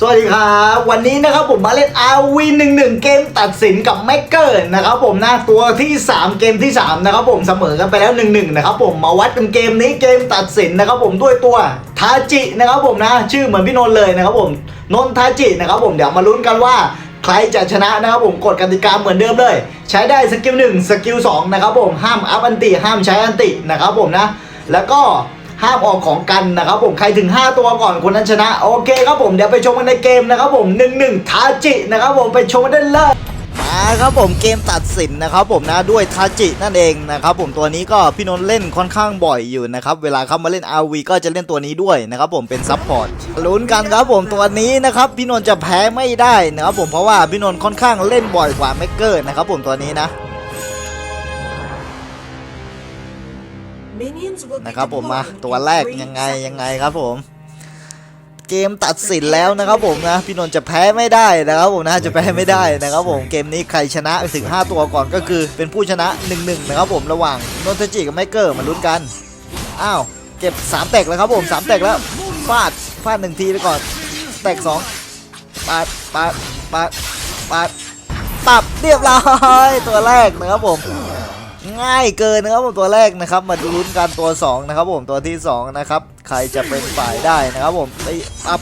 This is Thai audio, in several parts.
สวัสดีครับ วันนี้นะครับผมมาเล่น RV 1 1 เกมตัดสินกับแม็กเกอร์นะครับผมนะตัวที่ 3 เกมที่ 3 นะครับผมเสมอกันไปแล้ว 1 1 นะครับผมมาวัดกันเกมนี้เกมตัดสินนะครับผมด้วยตัวทาจินะครับผมนะ ชื่อเหมือนพี่นนท์เลยนะครับผมนนทาจินะครับผมเดี๋ยวมาลุ้นกันว่าใครจะชนะนะครับผมกฎกติกาเหมือนเดิมเลย ใช้ได้สกิล1สกิล2นะครับผมห้ามอัพอันติห้ามใช้อันตินะครับผมนะแล้วก็ ห้ามออกของกันนะครับผมใครถึง 5 ตัวก่อนคนนั้นชนะ โอเคครับผมเดี๋ยวไปชมกันในเกมนะครับผม1 1ทาจินะครับผมไปชมกันได้เลยมาครับผมเกมตัดสินนะครับผมนะด้วยทาจินั่นเองนะครับผมตัวนี้ก็พี่นนท์เล่นค่อนข้างบ่อยอยู่นะครับเวลาเข้ามาเล่น RV ก็จะเล่นตัวนี้ด้วยนะครับผมเป็นซับพอร์ตลุ้นกันครับผมตัวนี้นะครับพี่นนท์จะแพ้ไม่ได้นะครับผมเพราะว่าพี่นนท์ค่อนข้างเล่นบ่อยกว่าแม็กเกอร์นะครับผมตัวนี้นะ นะครับผมมาตัวแรกยังไงยังไงครับผมเกมตัดสินแล้วนะครับผมนะพี่นนท์จะแพ้ไม่ได้นะครับผมนะจะแพ้ไม่ได้นะครับผมเกมนี้ใครชนะถึง 5 ตัวก่อนก็คือเป็นผู้ชนะ 1-1 นะครับผมระหว่างนนทจิกับไมเกอร์มาลุ้นกันอ้าวเก็บ 3 แตกแล้วครับผม 3 แตกแล้วฟาดฟาดหนึ่งทีไปก่อน แตก 2ปาดปาดปาดปาดปับเรียบร้อยตัวแรกนะครับผม ง่ายเกินนะครับผมตัวแรกนะครับ มาลุ้นกันตัว 2 นะครับผมตัวที่ 2 นะครับ ใครจะเป็นฝ่ายได้นะครับผมไปปับ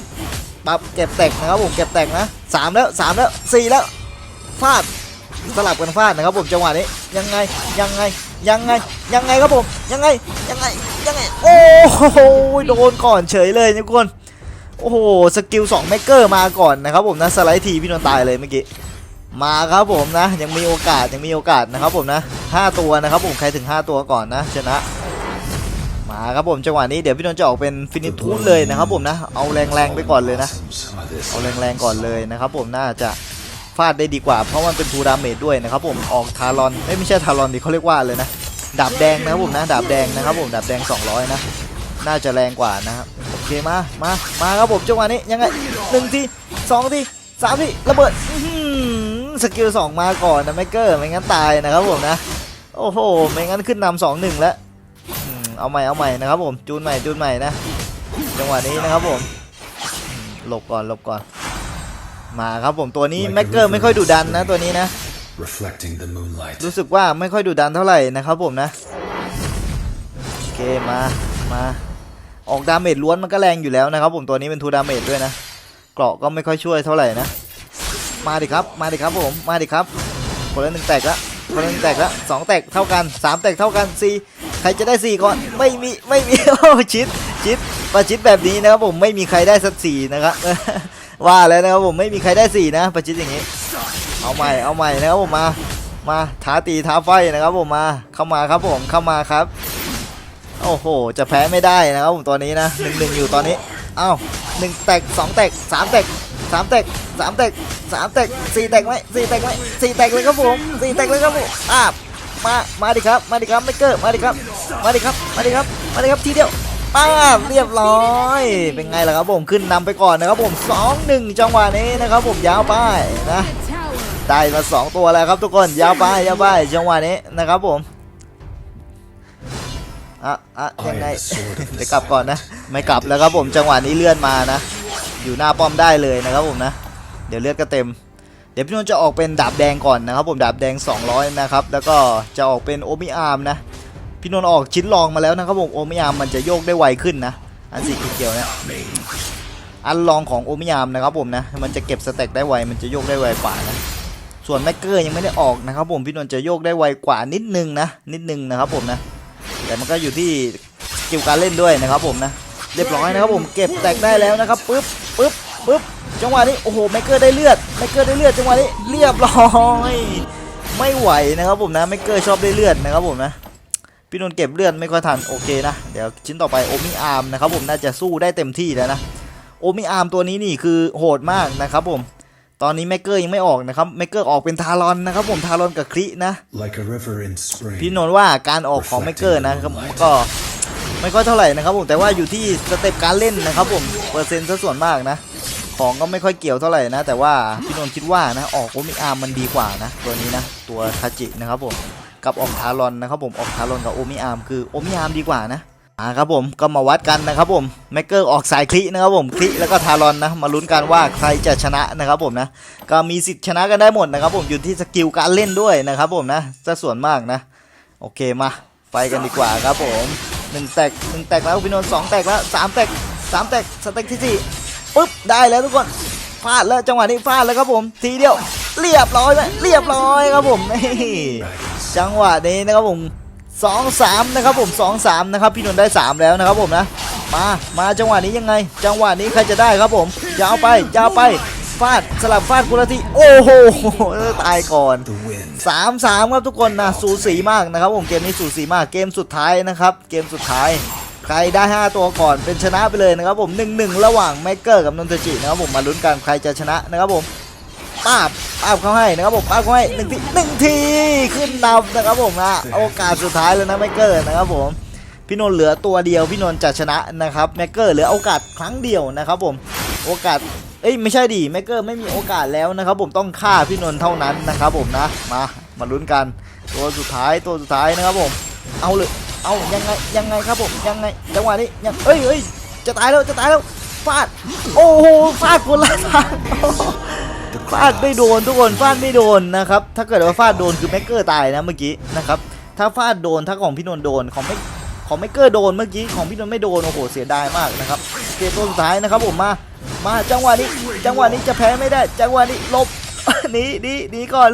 ปับเก็บแตกนะครับผมเก็บแตกนะสามแล้วสามแล้วสี่แล้วฟาดสลับกันฟาดนะครับผมจังหวะนี้ยังไงยังไงยังไงยังไงครับผมยังไงยังไงยังไงโอ้โหโดนก่อนเฉยเลยทุกคนโอ้โหสกิล2เมกเกอร์มาก่อนนะครับผมนะสไลด์ทีพี่นนตายเลยเมื่อกี้ มาครับผมนะ ยังมีโอกาสยังมีโอกาสนะครับผมนะ5ตัวนะครับผมใครถึง 5 ตัวก่อนนะชนะ มาครับผมจังหวะนี้เดี๋ยวพี่นนท์จะออกเป็นฟินิทูนเลยนะครับผมนะเอาแรงๆไปก่อนเลยนะ เอาแรงๆก่อนเลยนะครับผมน่าจะฟาดได้ดีกว่า เพราะมันเป็นทูดาเมจด้วยนะครับผมออกทารอนไม่ใช่ทารอนดิเขาเรียกว่าเลยนะดาบแดงนะครับผมนะดาบแดงนะครับผมดาบแดง 200 นะ น่าจะแรงกว่านะครับโอเคมามามาครับผมจังหวะนี้ยังไงหนึ่งทีสองทีสามทีระเบิด สกิลสองมาก่อนนะแมกเกอร์ไม่งั้นตายนะครับผมนะ โอ้โหไม่งั้นขึ้นนำสองหนึ่งแล้วอืมเอาใหม่เอาใหม่นะครับผมจูนใหม่จูนใหม่นะจังหวะนี้นะครับผมอืมหลบก่อนหลบก่อน มาครับผมตัวนี้แม็กเกอร์ไม่ค่อยดุดันนะตัวนี้นะ Reflecting the moonlight. รู้สึกว่าไม่ค่อยดุดันเท่าไหร่นะครับผมนะโอเคมามาออกดาเมจล้วนมันก็แรงอยู่แล้วนะครับผมตัวนี้เป็นทูดาเมจด้วยนะเกราะก็ไม่ค่อยช่วยเท่าไหร่นะ มาดิครับ มาดิครับผม มาดิครับ คนละหนึ่งแตกละคนละหนึ่งแตกละสองแตกเท่ากันสามแตกเท่ากันสี่ใครจะได้สี่ก่อน ไม่มี ไม่มี โอ้ชิด ชิดประชิดแบบนี้นะครับผม ไม่มีใครได้สักสี่นะครับ ว่าแล้วนะครับผม ไม่มีใครได้สี่นะประชิดอย่างนี้ เอาใหม่ เอาใหม่นะครับผมมา มาท้าตีท้าไฟนะครับผมมา เข้ามาครับผม เข้ามาครับ โอ้โห จะแพ้ไม่ได้นะครับผมตัวนี้นะหนึ่งหนึ่งอยู่ตอนนี้ อ้าวหนึ่งแตกสองแตกสามแตก สามแตกสามแตกสามแตกสี่แตกไหมสี่แตกไหมสี่แตกเลยครับผมสี่แตกเลยครับผมอ่ามามาดิครับ มาดิครับไม่เกิดมาดิครับ มาดิครับ มาดิครับ มาดิครับทีเดียวป้าบเรียบร้อย เป็นไงล่ะครับผมขึ้นนำไปก่อนนะครับผมสองหนึ่งจังหวะนี้นะครับผมยาวไปนะได้มาสองตัวแล้วครับทุกคนยาวไปยาวไปจังหวะนี้นะครับผมอะอะยังไงเดี๋ยวกลับก่อนนะ ไม่กลับแล้วครับผมจังหวะนี้เลื่อนมานะ อยู่หน้าป้อมได้เลยนะครับผมนะ เดี๋ยวเลือดก็เต็ม เดี๋ยวพี่นนท์จะออกเป็นดาบแดงก่อนนะครับผมดาบแดง 200 นะครับ แล้วก็จะออกเป็นโอมิอาร์มนะ พี่นนท์ออกชิ้นรองมาแล้วนะครับผมโอมิอาร์มมันจะโยกได้ไวขึ้นนะ อันสีเขียวเนี่ยอันรองของโอมิอาร์มนะครับผมนะ มันจะเก็บสเต็กได้ไว มันจะโยกได้ไวกว่านะส่วนแม็กเกอร์ยังไม่ได้ออกนะครับผมพี่นนท์จะโยกได้ไวกว่านิดนึงนะนิดนึงนะครับผมนะแต่มันก็อยู่ที่สกิลการเล่นด้วยนะครับผมนะเรียบร้อยนะครับผมเก็บแตกได้แล้วนะครับปึ๊บ ปึ๊บปึ๊บจังหวะนี้โอ้โหแม็กเกอร์ได้เลือดแม็กเกอร์ได้เลือดจังหวะนี้เรียบร้อยไม่ไหวนะครับผมนะแม็กเกอร์ชอบได้เลือดนะครับผมนะพี่นนท์เก็บเลือดไม่ค่อยทันโอเคนะเดี๋ยวชิ้นต่อไปโอมิอาร์มนะครับผมน่าจะสู้ได้เต็มที่แล้วนะโอมิอาร์มตัวนี้นี่คือโหดมากนะครับผมตอนนี้แม็กเกอร์ยังไม่ออกนะครับแม็กเกอร์ออกเป็นทารอนนะครับผมทารอนกับครินะ Like a river in spring. พี่นนท์ว่าการออกของแม็กเกอร์นะครับก็ ไม่ค่อยเท่าไหร่นะครับผมแต่ว่าอยู่ที่สเต็ปการเล่นนะครับผมเปอร์เซ็นต์ซะส่วนมากนะ ของก็ไม่ค่อยเกี่ยวเท่าไหร่นะ แต่ว่าพี่นนท์คิดว่านะออกโอมิอาร์มมันดีกว่านะ ตัวนี้นะ ตัวคาจินะครับผมกับออกทารอนนะครับผมออกทารอนกับโอมิอาร์มคือโอมิอาร์มดีกว่านะอ่าครับผมก็มาวัดกันนะครับผมแมกเกอร์ออกสายคลินะครับผมคลิแล้วก็ทารอนนะมาลุ้นกันว่าใครจะชนะนะครับผมนะก็มีสิทธิ์ชนะกันได้หมดนะครับผมอยู่ที่สกิลการเล่นด้วยนะครับผมนะจะส่วนมากนะ โอเคมาไปกันดีกว่าครับผม หนึ่งแตกหนึ่งแตกแล้วพี่นนท์สองแตกแล้วสามแตกสามแตกสเต็กที่สี่ปุ๊บได้แล้วทุกคนฟาดแล้วจังหวะนี้ฟาดแล้วครับผมทีเดียวเรียบร้อยไหมเรียบร้อยครับผมนี่จังหวะนี้นะครับผมสองสามนะครับผมสองสามนะครับพี่นนท์ได้สามแล้วนะครับผมนะมา มาจังหวะนี้ยังไง จังหวะนี้ใครจะได้ครับผมยาวไปยาวไป ฟาดสลับฟาดกุละทีโอ้โหตายก่อน The wind. สามสามครับทุกคนนะสูสีมากนะครับผมเกมนี้สูสีมากเกมสุดท้ายนะครับ เกมสุดท้ายใครได้ 5 ตัวก่อนเป็นชนะไปเลยนะครับผม 1 1 ระหว่างแมกเกอร์กับนนทจินะครับผมมาลุ้นกันใครจะชนะนะครับผมป้าบป้าบเขาให้นะครับผมป้าบเขาให้หนึ่งทีหนึ่งทีขึ้นนำนะครับผมนะโอกาสสุดท้ายเลยนะแมกเกอร์นะครับผมพี่นนท์เหลือตัวเดียวพี่นนท์จะชนะนะครับแมกเกอร์เหลือโอกาสครั้งเดียวนะครับผมโอกาส เอ้ยไม่ใช่ดิแมกเกอร์ไม่มีโอกาสแล้วนะครับผมต้องฆ่าพี่นนท์เท่านั้นนะครับผมนะมามาลุ้นกัน ตัวสุดท้ายตัวสุดท้ายนะครับผมเอาเลยเอายังไงยังไงครับผมยังไงจังหวะนี้ยังเอ้ยเอ้ยจะตายแล้วจะตายแล้วฟาดโอ้โหฟาดคนละทางฟาดไม่โดนทุกคนฟาดไม่โดนนะครับถ้าเกิดว่าฟาดโดนคือแมกเกอร์ตายนะเมื่อกี้นะครับถ้าฟาดโดนถ้าของพี่นนท์โดนของไม่ของแมกเกอร์โดนเมื่อกี้ของพี่นนท์ไม่โดนโอ้โหเสียดายมากนะครับ เกมตัวสุดท้ายนะครับผมมา มาจังหวะนี้ จังหวะนี้จะแพ้ไม่ได้ จังหวะนี้ลบหนีหนีหนีก่อน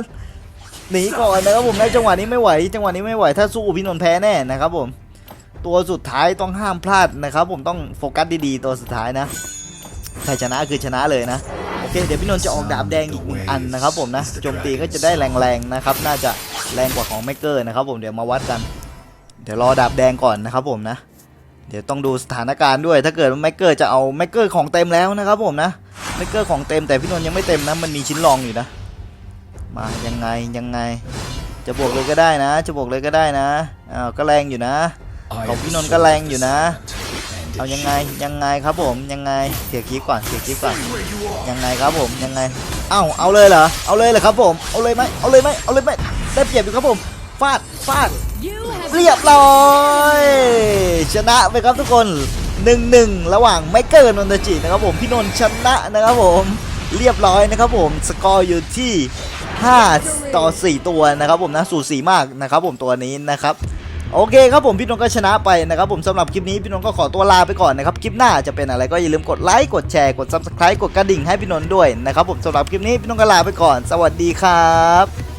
หนีก่อนนะครับผมในจังหวะนี้ไม่ไหว จังหวะนี้ไม่ไหวถ้าสู้พี่นนท์แพ้แน่นะครับผมตัวสุดท้ายต้องห้ามพลาดนะครับ ผมต้องโฟกัสดีๆ ตัวสุดท้ายนะใครชนะคือชนะเลยนะโอเคเดี๋ยวพี่นนท์จะออกดาบแดงอีกหนึ่งอันนะครับ ผมนะโจมตีก็จะได้แรงๆนะครับ น่าจะแรงกว่าของแมกเกอร์นะครับ ผมเดี๋ยวมาวัดกัน เดี๋ยวรอดาบแดงก่อนนะครับ ผมนะ เดี๋ยวต้องดูสถานการณ์ด้วย ถ้าเกิดแมกเกอร์จะเอาแมกเกอร์ของเต็มแล้วนะครับผมนะแมกเกอร์ของเต็มแต่พี่นนท์ยังไม่เต็มนะมันมีชิ้นรองอยู่นะ มายังไงยังไง จะบวกเลยก็ได้นะ จะบวกเลยก็ได้นะอ้าวก็แรงอยู่นะของพี่นนท์ก็แรงอยู่นะ เอายังไงยังไงครับผมยังไงเสียคลิปก่อนเสียคลิปก่อนยังไงครับผมยังไงเอ้าเอาเลยเหรอเอาเลยเหรอครับผมเอาเลยไหมเอาเลยไหมเอาเลยไหมได้เปรียบอยู่ครับผม ฟาดฟาด You have เรียบร้อยชนะไปครับทุกคน1นหนึ่งระหว่างไมเคิลนนทจินะครับผมพี่นนท์ชนะนะครับผมเรียบร้อยนะครับผมสกอร์อยู่ที่ 5 ต่อ 4 ตัวนะครับผมนะสูสีมากนะครับผมตัวนี้นะครับโอเคครับผมพี่นนท์ก็ชนะไปนะครับผมสำหรับคลิปนี้พี่นนท์ก็ขอตัวลาไปก่อนนะครับคลิปหน้าจะเป็นอะไรก็อย่าลืมกดไลค์กดแชร์กด subscribe กดกระดิ่งให้พี่นนท์ด้วยนะครับผมสำหรับคลิปนี้พี่นนท์ก็ลาไปก่อน สวัสดีครับ